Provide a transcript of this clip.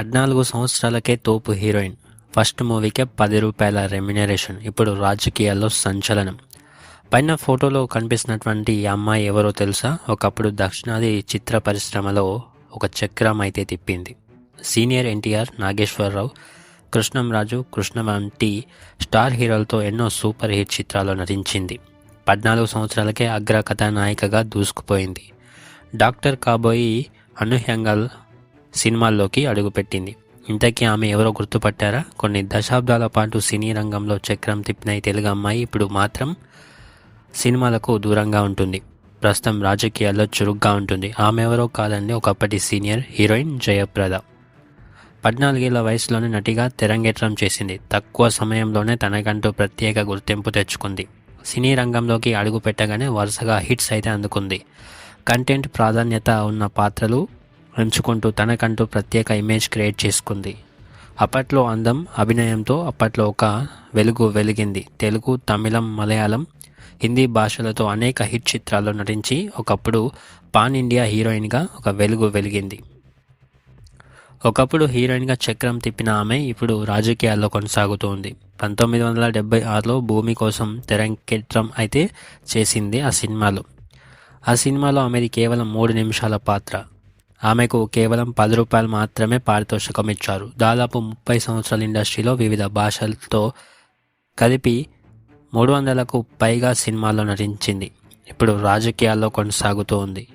పద్నాలుగు సంవత్సరాలకే తోపు హీరోయిన్. ఫస్ట్ మూవీకే పది రూపాయల రెమ్యునరేషన్. ఇప్పుడు రాజకీయాల్లో సంచలనం. పైన ఫోటోలో కనిపిస్తున్నటువంటి ఈ అమ్మాయి ఎవరో తెలుసా? ఒకప్పుడు దక్షిణాది చిత్ర పరిశ్రమలో ఒక చక్రం అయితే తిప్పింది. సీనియర్ ఎన్టీఆర్ నాగేశ్వరరావు కృష్ణంరాజు కృష్ణ వంటి స్టార్ హీరోలతో ఎన్నో సూపర్ హిట్ చిత్రాల్లో నటించింది. పద్నాలుగు సంవత్సరాలకే అగ్ర కథానాయికగా దూసుకుపోయింది. డాక్టర్ కాబోయి అనూహ్యంగా సినిమాల్లోకి అడుగుపెట్టింది. ఇంతకీ ఆమె ఎవరో గుర్తుపట్టారా? కొన్ని దశాబ్దాల పాటు సినీ రంగంలో చక్రం తిప్పిన ఈ తెలుగు అమ్మాయి ఇప్పుడు మాత్రం సినిమాలకు దూరంగా ఉంటుంది. ప్రస్తుతం రాజకీయాల్లో చురుగ్గా ఉంటుంది. ఆమె ఎవరో కాదండి ఒకప్పటి సీనియర్ హీరోయిన్ జయప్రద. పద్నాలుగేళ్ళ వయసులోనే నటిగా తెరంగేట్రం చేసింది. తక్కువ సమయంలోనే తనకంటూ ప్రత్యేక గుర్తింపు తెచ్చుకుంది. సినీ రంగంలోకి అడుగు పెట్టగానే వరుసగా హిట్స్ అయితే అందుకుంది. కంటెంట్ ప్రాధాన్యత ఉన్న పాత్రలు ఎంచుకుంటూ తనకంటూ ప్రత్యేక ఇమేజ్ క్రియేట్ చేసుకుంది. అప్పట్లో అందం అభినయంతో అప్పట్లో ఒక వెలుగు వెలిగింది. తెలుగు తమిళం మలయాళం హిందీ భాషలతో అనేక హిట్ చిత్రాల్లో నటించి ఒకప్పుడు పాన్ ఇండియా హీరోయిన్గా ఒక వెలుగు వెలిగింది. ఒకప్పుడు హీరోయిన్గా చక్రం తిప్పిన ఆమె ఇప్పుడు రాజకీయాల్లో కొనసాగుతూ ఉంది పంతొమ్మిది వందల డెబ్బై ఆరులో భూమి కోసం తెరంకెట్రం అయితే చేసింది ఆ సినిమాలో. ఆ సినిమాలో ఆమెది కేవలం మూడు నిమిషాల పాత్ర. ఆమెకు కేవలం పది రూపాయలు మాత్రమే పారితోషికం ఇచ్చారు. దాదాపు ముప్పై సంవత్సరాల ఇండస్ట్రీలో వివిధ భాషలతో కలిపి మూడు వందలకు పైగా సినిమాల్లో నటించింది. ఇప్పుడు రాజకీయాల్లో కొనసాగుతూ ఉంది.